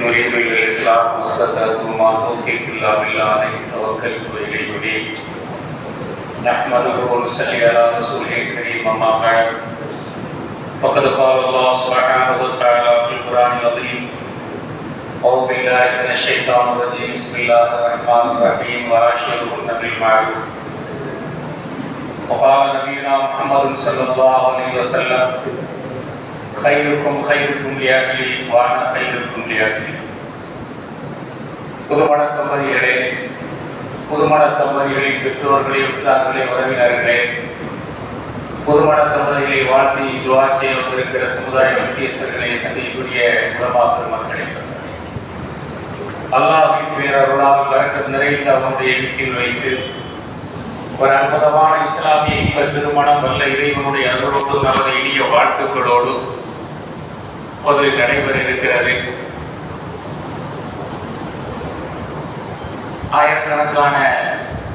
نريد إلى الإسلام ما استطعت وما توفيق إلا بالله عليه توكلت وإليه أنيب نحمده ونصلي على رسوله الكريم أما بعد فقد قال الله سبحانه وتعالى في القرآن العظيم أعوذ بالله من الشيطان الرجيم بسم الله الرحمن الرحيم وعاشرهن بالمعروف وقال نبينا محمد صلى الله عليه وسلم ஹைருக்கும் ஹைருக்கும் லியாகலி வான ஹைருக்கும் லியாகலி புதுமண தம்பதிகளே புதுமண தம்பதிகளின் பெற்றோர்களே உற்றார்களே உறவினர்களே புதுமண தம்பதிகளை வாழ்த்தி இதுவா செய்ய வந்திருக்கிற சமுதாய முக்கியஸ்தர்களை சந்திக்கக்கூடிய உலமா பெருமக்களை அல்லாஹின் பேரருளால் கலக்க நிறைந்த அவனுடைய வீட்டில் வைத்து ஒரு அற்புதமான இஸ்லாமிய இப்ப திருமணம் வல்ல இறைவனுடைய அருளோடு நல்ல இனிய வாழ்த்துக்களோடு முதலில் நடைபெற இருக்கிறது. ஆயிரக்கணக்கான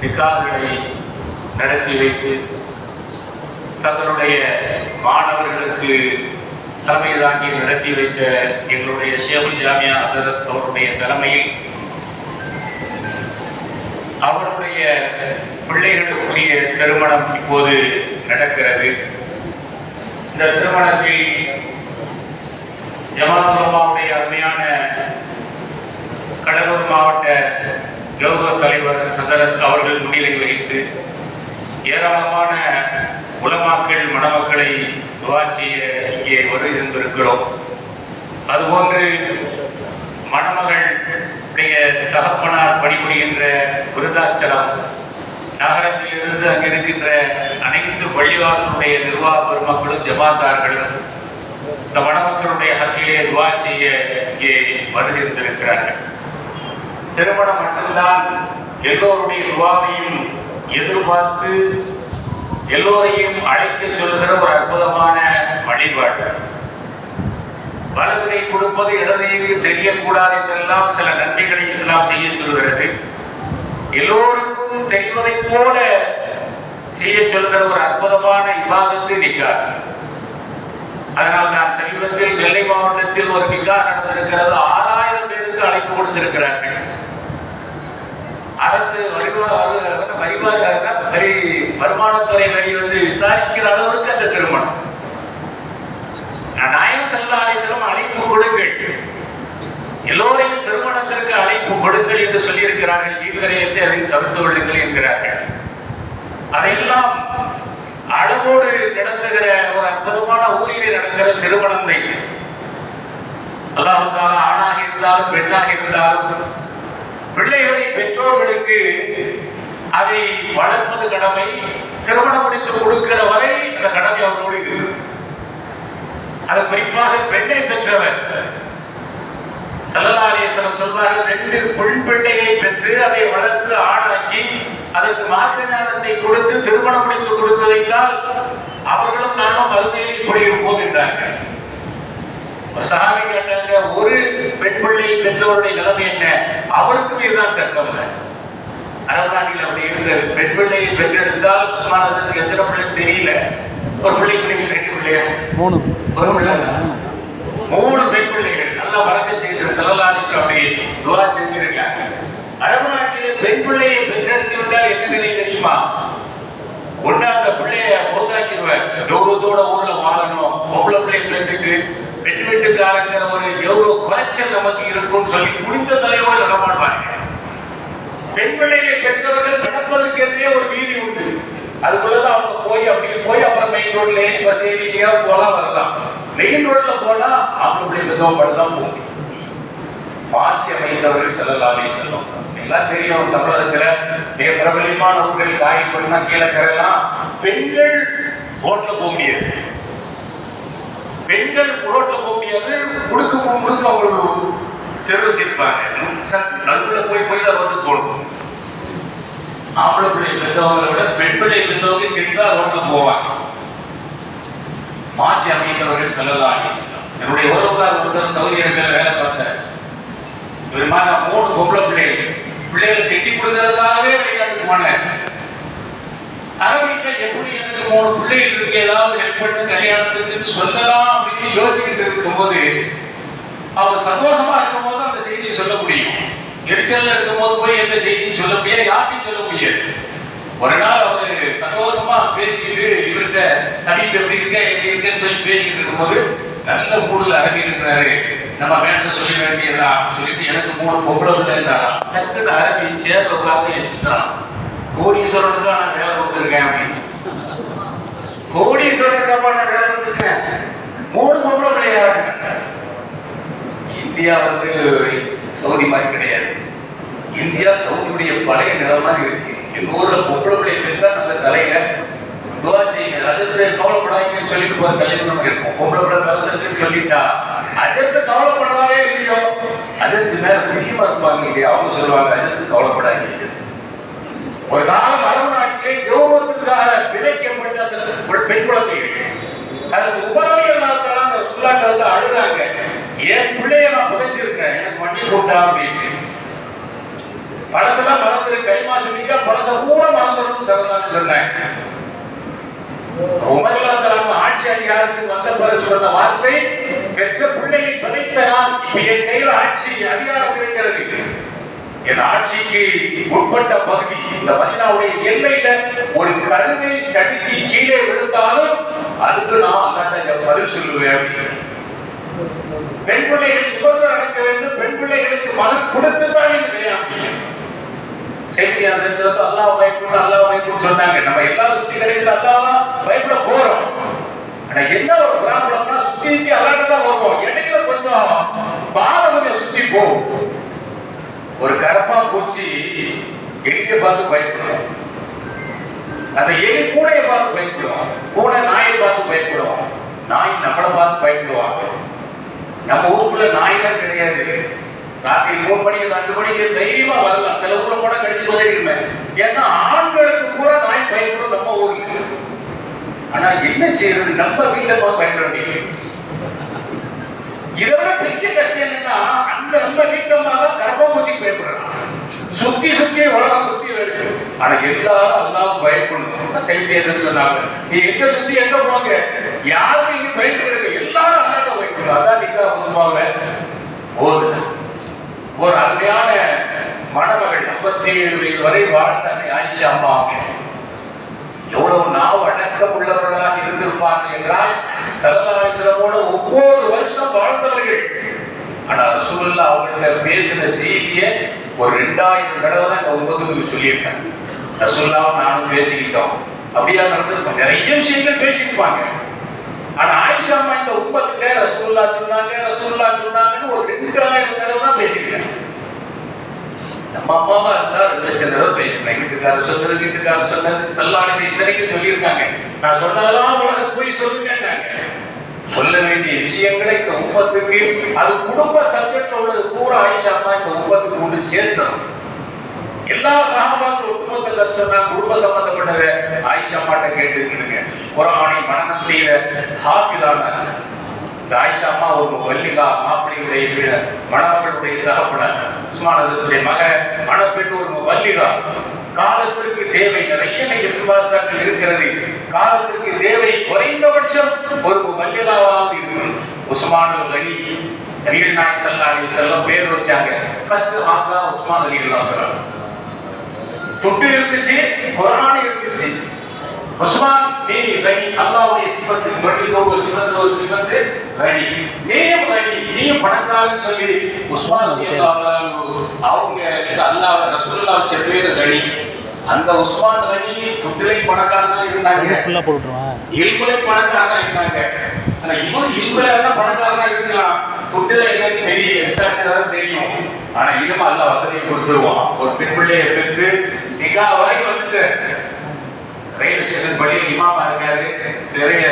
நிக்கால்களை நடத்தி வைத்து தங்களுடைய மாணவர்களுக்கு தலைமை தாங்கி நடத்தி வைத்த எங்களுடைய ஷேகுல் ஜாமியா ஹசரத் அவருடைய தலைமையில் அவருடைய பிள்ளைகளுக்குரிய திருமணம் இப்போது நடக்கிறது. இந்த திருமணத்தில் ஜமாத்துலமாவுடைய அருமையான கடலூர் மாவட்ட கௌரவ தலைவர் ஹசரத் அவர்கள் முன்னிலை வகித்து ஏராளமான உலமாக்கள் மணமக்களை உருவாச்சிய இங்கே இங்கே வருகின்றிருக்கிறோம் அதுபோன்று மணமகள் தகப்பனார் பணிபுரிகின்ற விருதாச்சலம் நகரத்தில் இருந்து இருக்கின்ற அனைத்து பள்ளிவாசலுடைய நிர்வாக பெருமக்களும் ஜமாத்தார்களும் இந்த மணமக்களுடைய ஹக்கிலே துவா செய்ய இங்கே வருகின்றிருக்கிறார்கள். திருமணம் மட்டும்தான் எல்லோருடைய துவாவையும் எதிர்பார்த்து எல்லோரையும் அழைத்து சொல்லுகிற ஒரு அற்புதமான வழிபாடு. வலதுகை கொடுப்பது இடதுகைக்கு தெரியக்கூடாது என்றெல்லாம் சில நன்மைகளை இஸ்லாம் செய்ய சொல்கிறது. எல்லோருக்கும் தெரிவதைப் போல செய்ய சொல்கிற ஒரு அற்புதமான இபாதத்து நிக்கார் அதனால் நான் செல்வத்தில் நெல்லை மாவட்டத்தில் ஒரு நிகா நடந்திருக்கிறது. ஆறாயிரம் பேருக்கு அழைப்பு கொடுத்திருக்கிறார்கள். அரசு வரி வருமானத்துறை வரி வந்து விசாரிக்கிற அளவுக்கு அந்த திருமணம். நாயம் செல்லாலேஸ்வரம் அழைப்பு கொடுங்கள். எல்லோரையும் திருமணத்திற்கு அழைப்பு கொடுங்கள் என்று சொல்லியிருக்கிறார்கள். வீண்கரையத்தை அதை தவிர்த்து கொள்ளுங்கள் என்கிறார்கள். அதையெல்லாம் அளவோடு நடந்துகிற ஒரு அற்புதமான ஊரிலே நடக்கிற திருமணத்தை அல்லாஹால ஆணாக இருந்தாலும் பெண்ணாக இருந்தாலும் பிள்ளைகளை பெற்றோர்களுக்கு அதை வளர்ப்பது கடமை திருமணம் முடித்து கொடுக்கிற வரை அந்த கடமை அவர்களோடு இருக்கு. அது குறிப்பாக பெண்ணை பெற்றவர். சல்லலாரேஸ்வரம் சொல்வார்கள் ரெண்டு பொன் பிள்ளையை பெற்று அதை வளர்த்து ஆணாக்கி அதற்கு மார்க்க ஞானத்தை கொடுத்து திருமணம் முடித்து கொடுத்து வைத்தால் அவர்களும் நானும் மறுமையில் குடியிருப்போம் என்றார்கள் சஹாபி கேட்டாங்க ஒரு பெண் பிள்ளை பெற்றோருடைய நிலைமை என்ன? அவருக்கும் இதுதான் சட்டம். அரபு நாட்டில் அப்படி இருந்தது. பெண் பிள்ளையை பெற்றெடுத்தால் உஸ்மானத்துக்கு எத்தனை பிள்ளைன்னு தெரியல. ஒரு பிள்ளை பிள்ளைங்க ரெண்டு பிள்ளையா? மூணு. ஒரு பிள்ளை மூணு பெண் பிள்ளைகள். நல்லா வழக்க செய்கிற செல்லலாலிசு அப்படி துவா செஞ்சிருக்காங்க. அரபு நாட்டிலே பெண் பிள்ளையை பெற்றெடுத்து விட்டால் என்ன நிலை தெரியுமா? ஒன்னா அந்த பிள்ளைய போதாக்கிடுவேன். கௌரவத்தோட ஊர்ல வாழணும். பொம்பளை பிள்ளையை பிறந்துட்டு பெண் வீட்டுக்காரங்கிற ஒரு கௌரவ குறைச்சல் நமக்கு இருக்கும்னு சொல்லி குடிந்த தலையோடு நடமாடுவாங்க பெண் பிள்ளையை பெற்றவர்கள் நடப்பதற்கென்றே ஒரு வீதி உண்டு. அதுக்குள்ளதான் அவங்க போய் அப்படியே போய் அப்புறம் மெயின் ரோட்ல ஏறி பஸ் ஏறியா போலாம் வரலாம். மெயின் ரோட்ல போனா அவங்க பிள்ளை பெற்றவங்க தான் போக முடியும். மாற்றி அமைந்தவர்கள் செல்லலாலே செல்லும் எல்லாம் தெரியும் தமிழகத்தில் மிக பிரபலியமான ஊர்கள் காயப்பட்டுனா கீழக்கரெல்லாம் பெண்கள் ஓட்ட போக பெண்கள் ஓட்ட போக முடுக்க முடுக்க முடுக்கு தெரிவிச்சிருப்பாங்க நடுவுல போய் போய் தான் வந்து தோணும் ஆம்பளை பிள்ளை பெற்றவங்களை விட பெண் பிள்ளை பெற்றவங்க தெரிந்தா ரோட்ல போவாங்க. மாற்றி அமைந்தவர்கள் செல்லலாம் என்னுடைய உறவுக்கார் ஒருத்தர் சௌதி அரேபியாவில் வேலை பார்த்தார். இவர் மாதிரி நான் மூணு பொம்பளை பிள்ளைகள். பிள்ளைகளை கட்டி கொடுக்கறதுக்காகவே வெளிநாட்டுக்கு போனேன் அரபிட்ட எப்படி எனக்கு மூணு பிள்ளைகள் இருக்கு ஏதாவது ஹெல்ப் பண்ணு கல்யாணத்துக்கு சொல்லலாம் அப்படின்னு யோசிக்கிட்டு இருக்கும்போது அவங்க சந்தோஷமா இருக்கும்போது அந்த செய்தியை சொல்ல முடியும். எரிச்சல்ல இருக்கும் போது போய் எந்த செய்தியும் சொல்ல முடியாது யார்ட்டையும் சொல்ல முடியாது. ஒரு நாள் அவரு சந்தோஷமா பேசிட்டு இவர்கிட்ட தனிப்பு எப்படி இருக்க எப்படி இருக்கேன்னு சொல்லி பேசிக்கிட்டு இருக்கும்போது நல்ல மூடுல அரபி இருக்கிறாரு. நம்ம வேண்டது சொல்லி வேண்டியதுதான். சொல்லிட்டு எனக்கு மூணு பொம்பளை பிள்ளை டக்குன்னு அரபி சேர்ல உட்கார்ந்து எழுச்சிட்டான் கோடீஸ்வரனுக்கு நான் வேலை கொடுத்துருக்கேன் அப்படின்னு. கோடீஸ்வரனுக்கு நான் வேலை கொடுத்துருக்கேன். மூணு பொம்பளை பிள்ளையா இந்தியா வந்து சவுதி மாதிரி கிடையாது. இந்தியா சவுதியுடைய பழைய நிலம் மாதிரி இருக்கு. எங்கள் ஊரில் பொம்பளை பிள்ளை தான் நம்ம தலையை துவா செய்யுங்க. அஜர்த்து கவலைப்படாதீங்கன்னு சொல்லிட்டு போற கல்யாணம் நமக்கு இருக்கும் பொம்பளை பிள்ளை பிறந்திருக்குன்னு சொல்லிட்டா அஜத்தை கவலைப்படுறாரே இல்லையோ? அஜத்து மேல பிரியமா இருப்பாங்க இல்லையா? அவங்க சொல்லுவாங்க அஜத்து கவலைப்படாதீங்க ஒரு காலம் அரபு நாட்டிலே கௌரவத்துக்காக விதைக்கப்பட்ட அந்த ஒரு பெண் குழந்தைகள் அதுக்கு உபரி இல்லாததால அந்த சுல்லாட்ட வந்து அழுகிறாங்க. என் பிள்ளைய நான் புதைச்சிருக்கேன் எனக்கு வண்டி கூட்டா அப்படின்னு. பழசெல்லாம் மறந்துரு கைமா சொல்லிட்டா பழச கூட மறந்துடும் சரதான்னு சொன்னேன் உமர்லாத்தலாம ஆட்சி அதிகாரத்துக்கு வந்த பிறகு சொன்ன வார்த்தை பெற்ற பிள்ளையை படைத்த நான். இப்ப என் கையில ஆட்சி அதிகாரம் இருக்கிறது. என் ஆட்சிக்கு உட்பட்ட பகுதி இந்த மதினாவுடைய எல்லையில ஒரு கழுதை தடுக்கி கீழே விழுந்தாலும் அதுக்கு நான் அல்லாட்ட பதில் சொல்லுவேன் பெண் பிள்ளைகள் நிபந்தனை நடக்க வேண்டும் பெண் பிள்ளைகளுக்கு மகன் கொடுத்து தான் இது கல்யாணம் முடியும் சேர்த்து வந்து அல்லாஹ் பயப்படும் அல்லாஹ் பயப்படும் சொன்னாங்க. நம்ம எல்லா சுத்தி கிடைக்குது அல்லாஹ் பயப்பட போறோம். ஆனா என்ன ஒரு ப்ராப்ளம்னா சுத்தி சுத்தி அல்லாட்ட தான் வருவோம். இடையில கொஞ்சம் பாதை கொஞ்சம் சுத்தி போகும். ஒரு கரப்பா பூச்சி எலிய பார்த்து பயப்படும். அந்த எலி பூனையை பார்த்து பயப்படும். பூனை நாயை பார்த்து பயப்படும். நாய் நம்மளை பார்த்து பயப்படுவாங்க. நம்ம ஊருக்குள்ள நாயெல்லாம் கிடையாது. ராத்திரி மூணு மணிக்கு ரெண்டு மணிக்கு தைரியமா வரலாம். சில ஊர்ல கூட கடிச்சு போதே ஏன்னா ஆண்களுக்கு கூட நாய் பயன்படும் நம்ம ஊருக்கு ஆனா என்ன செய்யறது? நம்ம வீட்டை பார்த்து பயப்பட முடியும் இதை விட பெரிய கஷ்டம் என்னன்னா அந்த நம்ம வீட்டம்மா தான் கர்ப்பப்பூச்சிக்கு பயப்படுறான் சுத்தி சுத்தி உலகம் சுத்தி வருது ஆனா எல்லாரும் அல்லாவும் பயப்படணும் சைத்தேசன் சொன்னாங்க. நீ எங்க சுத்தி எங்க போங்க? யாருமே இங்க பயந்து கிடக்கு எல்லாரும் அல்லாட்ட பயப்படும் அதான் நீங்க வந்து போகுது ஒரு அருமையான மணமகள் ஐம்பத்தி ஏழு வயது வரை வாழ்ந்த அன்னை ஆயிஷா அம்மா. எவ்வளவு நாவ் அடக்கம் உள்ளவர்களாக இருந்திருப்பார்கள் என்றால் சரதாரிசனமோட ஒவ்வொரு வருஷம் வாழ்ந்தவர்கள். ஆனால் ரசூலுல்லா அவங்கள்ட்ட பேசின செய்தியை ஒரு ரெண்டாயிரம் தடவை தான் இந்த ஒன்பதுக்கு சொல்லியிருக்காங்க. ரசூல்லாவும் நானும் பேசிக்கிட்டோம். அப்படியா நடந்திருப்போம் நிறைய விஷயங்கள் பேசியிருப்பாங்க ஆனா ஆயிஷா அம்மா இந்த உம்மத்துக்கு ரசூல்லா சொன்னாங்க ரசூல்லா சொன்னாங்கன்னு ஒரு ரெண்டாயிரம் தடவை தான் பேசியிருக்காங்க நம்ம அம்மாவா இருந்தா ரெண்டு லட்சம் தடவை பேசிருக்கேன் வீட்டுக்காரர் சொன்னது வீட்டுக்காரர் சொன்னது செல்லாடி இத்தனைக்கும் சொல்லியிருக்காங்க. நான் சொன்னதெல்லாம் உலகத்துக்கு போய் சொல்லுங்கன்னாங்க. சொல்ல வேண்டிய விஷயங்களை இந்த உம்மத்துக்கு அது குடும்ப சப்ஜெக்ட்ல உள்ளது. பூரா ஆயிஷா அம்மா இந்த உம்மத்துக்கு கொண்டு சேர்த்தோம் எல்லா சகாபாக்கள் ஒட்டுமொத்த கருத்து சொன்னா குடும்ப சம்பந்தப்பட்டதை ஆயிஷா அம்மாட்ட கேட்டுக்கிடுங்க. குரானை மனநம் செய்த ஹாஃபிலான தாயிஷா அம்மா ஒரு வல்லிகா மாப்பிள்ளையுடைய மணமகளுடைய தகப்பனர் உஸ்மானதுடைய மக மணப்பெண் ஒரு வல்லிகா காலத்திற்கு தேவை நிறைய இன்னைக்கு விசுவாசங்கள் இருக்கிறது. காலத்திற்கு தேவை குறைந்தபட்சம் ஒரு வல்லிகாவாக இருக்கும். உஸ்மான் அலி நபிகள் நாயக் ஸல்லல்லாஹு அலைஹி பேர் வச்சாங்க. ஃபர்ஸ்ட் ஹாஃபா உஸ்மான் அலி அல்லாஹ் தொட்டு இருந்துச்சு குரான் இருந்துச்சு. உஸ்மான் நீ கனி அல்லாஹ்வுடைய சிஃபத்து டுவெண்ட்டி ஒரு சிஃபத்து ஒரு சிஃபத்து கனி நீயும் கனி நீயும் பணக்காரன் சொல்லி உஸ்மான் அவங்களுக்கு அல்லாஹ் ரசூலுல்லாஹ் வச்ச பேரு கனி அந்த உஸ்மான் கனி துட்டிலை பணக்காரனா இருந்தாங்க. இல்புலை பணக்காரனா இருந்தாங்க. ஆனா இவன் இல்புல என்ன பணக்காரனா இருக்கலாம். துட்டுல என்னன்னு தெரியும்? விசாரிச்சதான் தெரியும். ஆனா இனிமே அல்ல வசதியை கொடுத்துருவான். ஒரு பெண் பிள்ளையை பெற்று நிகா வரைக்கும் வந்துட்டு பள்ளியில் இமாமா இருக்காரு நிறைய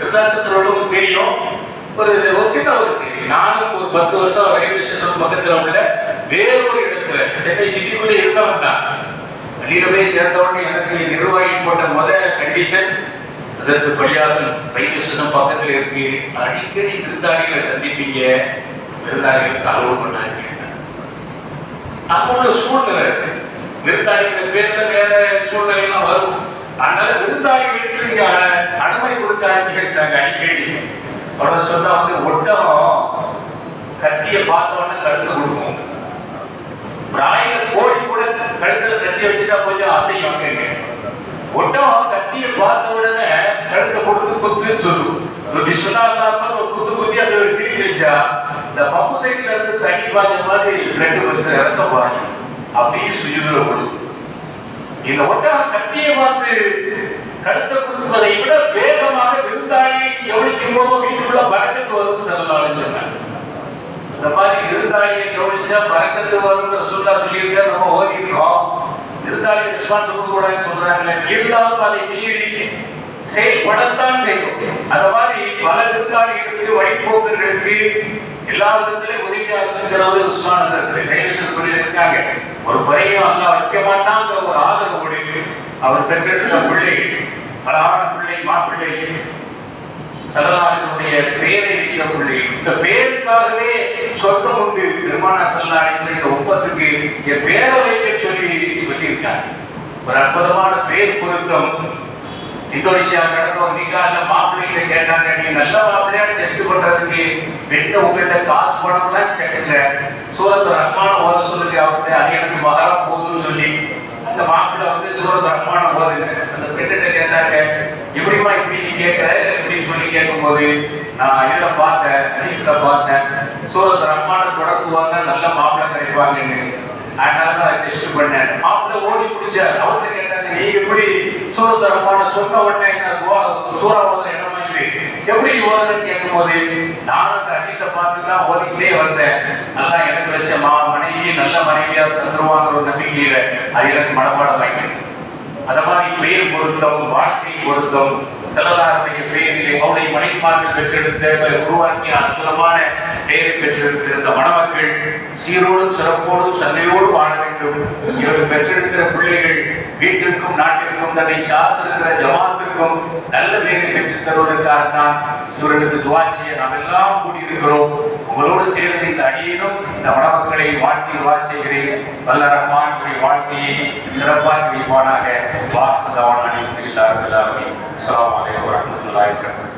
விருதாசத்தில் தெரியும். ஒரு ஒரு சின்ன ஒரு செய்தி. நானும் ஒரு பத்து வருஷம் ரயில்வே ஸ்டேஷன் பக்கத்துல உள்ள வேறொரு இடத்துல சென்னை சிட்டிக்குள்ளே இருந்தவன் தான். வெளியில போய் சேர்ந்தவுடனே எனக்கு நிர்வாகி போட்ட முத கண்டிஷன் அதற்கு பள்ளியாசன் ரயில்வே ஸ்டேஷன் பக்கத்துல இருக்கு. அடிக்கடி விருந்தாளிகளை சந்திப்பீங்க. விருந்தாளிகளுக்கு அலோவ் பண்ணாங்க அங்க உள்ள சூழ்நிலை இருக்கு விருந்தாளிகள் பேர்ல வேற சூழ்நிலை எல்லாம் வரும். ஆனால் விருந்தாளிகளுக்கு நீங்க அனுமதி அனுமதி கொடுக்காதீங்கன்றாங்க அடிக்கடி. உடனே சொன்னா வந்து ஒட்டகம் கத்தியை பார்த்த உடனே கழுத்து கொடுக்கும். பிராயில கோடி கூட கழுத்துல கத்தி வச்சுட்டா கொஞ்சம் அசையும் அங்கங்க ஒட்டகம் கத்தியை பார்த்த உடனே கழுத்தை கொடுத்து குத்துன்னு சொல்லும். ஒரு விஸ்வனா ஒரு குத்து குத்தி அப்படி ஒரு கிளி கிழிச்சா இந்த பம்பு சைட்ல இருந்து தண்ணி பாய்ஞ்ச மாதிரி ரெண்டு பஸ் இறந்த பாய். அப்படியே சுயுதுல கொடுக்கும். இந்த ஒட்டகம் கத்தியை பார்த்து கருத்தை கொடுப்பதை விட வேகமாக விருந்தாளியை கவனிக்கும் போது வீட்டுக்குள்ள பறக்கத்து வரும் செல்லலாம்னு சொன்னாங்க இந்த மாதிரி விருந்தாளியை கவனிச்சா பறக்கத்து வரும்ன்ற சொல்லா சொல்லியிருக்க? நம்ம ஓதி இருக்கோம். விருந்தாளி ரெஸ்பான்ஸ் கொடுக்க கூடாதுன்னு சொல்றாங்களே இருந்தாலும் அதை மீறி செயல்படத்தான் செய்யும். அந்த மாதிரி பல விருந்தாளிகளுக்கு வழிபோக்கர்களுக்கு எல்லா விதத்திலும் உதவியா இருக்கிறவரு உஸ்மான சரத்து கைலேஸ்வரத்தில் இருக்காங்க. ஒரு குறையும் அல்ல வைக்க மாட்டாங்கிற ஒரு ஆதரவோடு அவர் பெற்றெடுத்த பிள்ளை. அழகான பிள்ளை மாப்பிள்ளை. சரதாசனுடைய பேரை வைத்த பிள்ளை. இந்த பேருக்காகவே சொர்க்கம் உண்டு. பெருமானார் சல்லாஹ் இந்த ஒப்பத்துக்கு என் பேரை வைக்க சொல்லி சொல்லியிருக்காங்க ஒரு அற்புதமான பேர் பொருத்தம். இந்தோனேஷியா நடந்தோம் நிக்கால மாப்பிள்ளைகிட்ட கேட்டாங்க. நீ நல்ல மாப்பிள்ளையா டெஸ்ட் பண்றதுக்கு பெண்ணை உங்கள்கிட்ட காசு பணம்லாம் கேட்கல சூரத் ரஹ்மான ஓத சொல்லுங்க அவர்கிட்ட. அது எனக்கு மகரா போதும்னு சொல்லி அந்த மாப்பிள்ளை வந்து சூரத் ரஹ்மான ஓதுங்க. அந்த பெண்ணிட்ட கேட்டாங்க எப்படிமா இப்படி நீ கேட்கற அப்படின்னு சொல்லி கேட்கும்போது நான் இதில் பார்த்தேன் ஹதீஸ்ல பார்த்தேன். சூரத் ரஹ்மான தொடக்குவாங்க நல்ல மாப்பிள்ளை கிடைப்பாங்கன்னு. அதனால தான் டெஸ்ட் பண்ணேன் மாப்பிள்ளை ஓடி பிடிச்சார். அவர்கிட்ட கேட்டாங்க நீ எப்படி சூரத்து சொன்ன உடனே என்ன துவா சூறா ஓதுற இடமா எப்படி நீ ஓதுறன்னு கேட்கும்போது நானும் அந்த ஹதீஸை பார்த்து தான் ஓதிக்கிட்டே வந்தேன். நல்லா எனக்கு வச்ச மா மனைவி நல்ல மனைவியா தந்துருவாங்கிற ஒரு நம்பிக்கையில அது எனக்கு மனப்பாடம் ஆயிட்டு. அந்த மாதிரி பேர் பொருத்தம் வாழ்க்கை பொருத்தம். செல்லலாருடைய பேரிலே அவருடைய மனைவிமார்கள் பெற்றெடுத்த உருவாக்கிய அற்புதமான பெயரை பெற்றெடுத்திருந்த மணமக்கள் சீரோடும் சிறப்போடும் சந்தையோடு வாழ வேண்டும். இவர்கள் பெற்றெடுக்கிற பிள்ளைகள் வீட்டிற்கும் நாட்டிற்கும் தன்னை சார்ந்திருக்கிற ஜமாத்திற்கும் நல்ல பேரை பெற்றுத் தருவதற்காக தான் இவர்களுக்கு துவா நாம் எல்லாம் கூடியிருக்கிறோம். உங்களோடு சேர்ந்து இந்த அடியிலும் இந்த மணமக்களை வாழ்த்தி துவா வல்ல ரஹ்மான் உங்களுடைய வாழ்க்கையை சிறப்பாக வைப்பானாக வாழ்த்து தவான் அனைத்து எல்லாரும் எல்லாருமே அஸ்லாம் அலைக்கும் வரஹ்மத்துல்லாஹி